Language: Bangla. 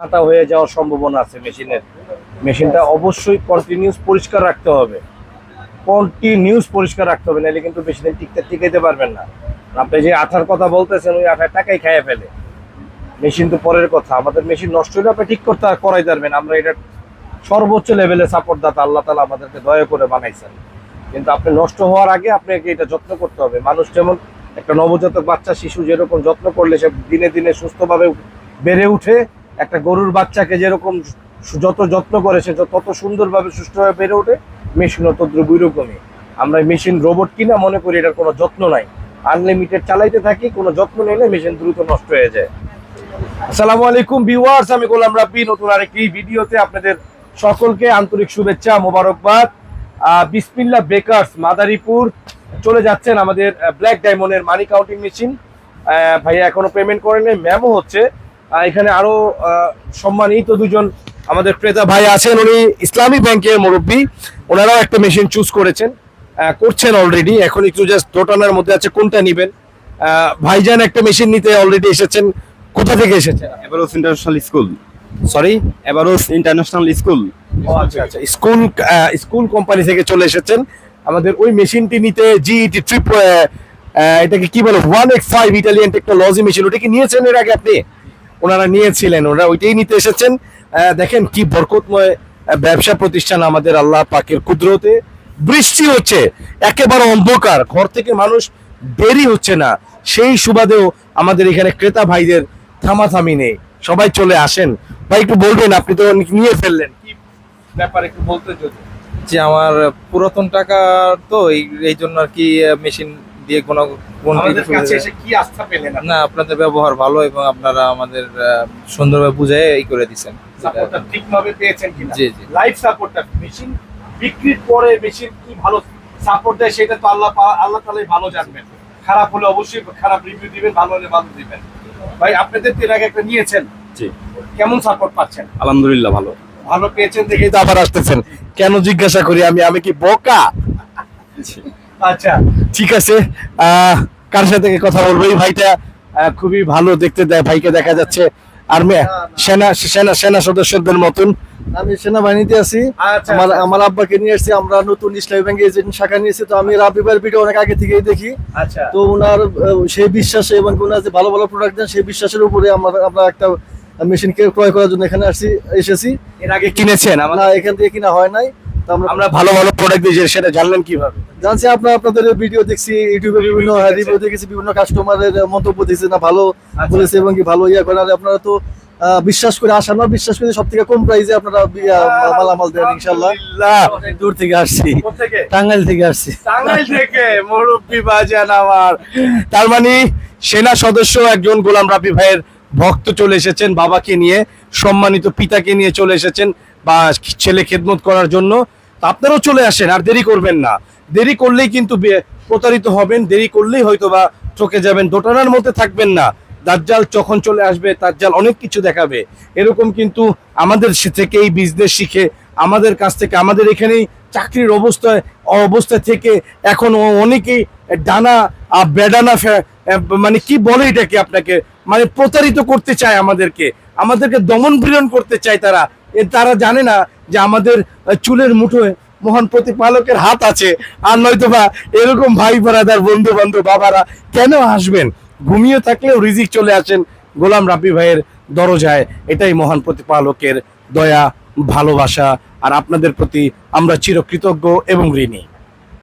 কাটা হয়ে যাওয়ার সম্ভাবনা আছে মেশিনের। মেশিনটা অবশ্যই কন্টিনিউস পরিষ্কার রাখতে হবে। কন্টিনিউস পরিষ্কার রাখতে হবে, নাহলে কিন্তু বেশি দিন টিকতে টিকাইতে পারবেন না। আপনি যে আঠার কথা বলতেছেন, ওই আঠার টাকাই খাইয়ে ফেলে। মেশিন তো পরের কথা। আমাদের মেশিন নষ্ট হলে আপনি ঠিক করতে করাই পারবেন আমরা এটা সর্বোচ্চ লেভেলে সাপোর্ট দাতা, আল্লাহ তালা আমাদেরকে দয়া করে বানাইছেন। কিন্তু আপনি নষ্ট হওয়ার আগে আপনাকে এটা যত্ন করতে হবে। মানুষ যেমন একটা নবজাতক বাচ্চা, শিশু যেরকম যত্ন করলে সে দিনে দিনে সুস্থভাবে বেড়ে উঠে একটা গরুর বাচ্চাকে যেরকম যত যত্ন করে সে তত সুন্দরভাবে সুস্থভাবে বেড়ে ওঠে মেশিনও তদ্রুপ ওইরকমই। আমরা মেশিন রোবট কিনা মনে করি এটার কোনো যত্ন নাই। আনলিমিটেড চালাইতে থাকি কোনো যত্ন নিলে মেশিন দ্রুত নষ্ট হয়ে যায়। আসসালামু আলাইকুম ভিউয়ার্স আমি গোলাম রাব্বি। নতুন আরেকটি ভিডিওতে আপনাদের সকলকে আন্তরিক শুভেচ্ছা মোবারকবাদ। আহ, বিসমিল্লাহ বেকার্স মাদারীপুর চলে যাচ্ছেন আমাদের ব্ল্যাক ডায়মন্ডের মানি কাউন্টিং মেশিন ভাইয়া এখনও পেমেন্ট করেনি ম্যামও হচ্ছে এখানে আরও সম্মানিত দুজন আমাদের ক্রেতা ভাই আছেন। উনি ইসলামী ব্যাংকের মুরব্বী। ওনারাও একটা মেশিন চুজ করেছেন করছেন অলরেডি এখন একটু জাস্ট দোটানার মধ্যে আছে কোনটা নিবেন? ভাইজান একটা মেশিন নিতে অলরেডি এসেছেন। কোথা থেকে এসেছেন? এবারোস ইন্টারন্যাশনাল স্কুল সরি এবারোস ইন্টারন্যাশনাল স্কুল আচ্ছা আচ্ছা। স্কুল স্কুল কোম্পানি থেকে চলে এসেছেন। আমাদের ওই মেশিনটি নিতে জিইটি ট্রিপ এটাকে কি বলে? One X five Italian technology machine ওটা কি নিয়েছেন এর আগে আপনি? ওনারা নিয়েছিলেন, ওনারা ওইটাই নিতে এসেছেন। দেখেন কি বরকতময় ব্যবসা প্রতিষ্ঠান আমাদের আল্লাহ পাকের কুদরতে। বৃষ্টি হচ্ছে, একেবারে অন্ধকার, ঘর থেকে মানুষ দেরি হচ্ছে না। সেই সুবাদেও আমাদের এখানে ক্রেতা ভাইদের থামাথামি নেই। সবাই চলে আসেন। ভাই, একটু বলবেন, আপনি তো নিয়ে ফেললেন। কি ব্যাপার একটু বলতে যদি। যে আমার পুরাতন টাকা তো, এই জন্য আর কি মেশিন দিয়ে কোনো কোনো আমাদের কিছু- কাছে এসে কি আস্থা পেলেন না আপনাদের ব্যবহার ভালো এবং আপনারা আমাদের আহ, সুন্দরভাবে বুঝাই এই করে দিচ্ছেন সাপোর্টটা ঠিকভাবে পেয়েছেন কিনা? জি, জি। লাইভ সাপোর্টটা মেশিন বিক্রির পরে মেশিন কি ভালো সাপোর্ট দেয় সেটা তো আল্লাহ আল্লাহ তালাই ভালো জানবেন। খারাপ হলে অবশ্যই খারাপ রিভিউ দিবেন ভালো হলে ভালো দিবেন। ভাই আপনাদের এর আগে একটা নিয়েছেন। জি। কেমন সাপোর্ট পাচ্ছেন? আলহামদুলিল্লাহ ভালো। ভালো পেয়েছেন দেখেই তো আবার আসতেছেন। কেন জিজ্ঞাসা করি আমি? আমি কি বোকা? আচ্ছা ঠিক আছে। কার সাথে কথা বলব? এই ভাইটা খুবই ভালো দেখতে দেয় ভাইকে দেখা যাচ্ছে। আর সেনা সেনা সেনা সদস্যদের মতন। আমি সেনাবাহিনীতে আছি। আচ্ছা, আমার আচ্ছা। আমার আব্বাকে নিয়ে এসেছি। আমরা নতুন ইসলামী ব্যাংক এজেন্ট শাখা নিয়েছি তো আমি রাবিবার ভিডিও অনেক আগে থেকেই দেখি। আচ্ছা। তো ওনার সেই বিশ্বাসে এবং ওনার যে ভালো ভালো প্রোডাক্ট দেন সেই বিশ্বাসের উপরে আমরা আমরা একটা মেশিন ক্রয় করার জন্য এখানে আসছি এসেছি। এর আগে কিনেছেন? না এখান থেকে কিনা হয় নাই। আমরা ভালো ভালো প্রোডাক্ট দিয়েছি সেটা জানলেন কীভাবে? জানছি আপনার আপনাদের ভিডিও দেখছি ইউটিউবে বিভিন্ন রিভিউ দেখেছি বিভিন্ন কাস্টমারের মন্তব্য দেখছি না ভালো আচ্ছা। বলেছে এবং কি ভালো ইয়া করে আর আপনারা তো বিশ্বাস করে আসেন না বিশ্বাস করে সব থেকে কম প্রাইসে আপনারা মালামাল দেন ইনশাল্লাহ দূর থেকে আসছি। টাঙ্গাইল থেকে আসছি। টাঙ্গাইল থেকে মুরব্বী বাজান আমার। তার মানে সেনা সদস্য একজন গোলাম রাবি ভাইয়ের ভক্ত চলে এসেছেন বাবাকে নিয়ে সম্মানিত পিতাকে নিয়ে চলে এসেছেন। বা ছেলে খেদমত করার জন্য আপনারাও চলে আসেন, আর দেরি করবেন না। দেরি করলেই কিন্তু প্রতারিত হবেন, দেরি করলেই হয়তো বা ঠকে যাবেন, দোটানার মধ্যে থাকবেন না। দাজ্জাল যখন চলে আসবে, দাজ্জাল অনেক কিছু দেখাবে। এরকম কিন্তু আমাদের থেকে এই বিজনেস শিখে, আমাদের কাছ থেকে, আমাদের এখানেই চাকরির অবস্থায় অবস্থা থেকে এখন অনেকেই ডানা বেডানা মানে কি বলে এটাকে আপনাকে? মানে প্রতারিত করতে চায় আমাদেরকে। আমাদেরকে দমন পীড়ন করতে চায় তারা। তারা জানে না যে আমাদের চুলের মুঠোয় মহান প্রতিপালকের হাত আছে। আর নয়তো বা এরকম ভাই ভরাদার বন্ধু বান্ধব বাবারা কেন আসবেন ঘুমিয়ে থাকলেও রিজিক চলে আসেন গোলাম রাব্বি ভাইয়ের দরজায়। এটাই মহান প্রতিপালকের দয়া, ভালোবাসা। আর আপনাদের প্রতি আমরা চিরকৃতজ্ঞ এবং ঋণী।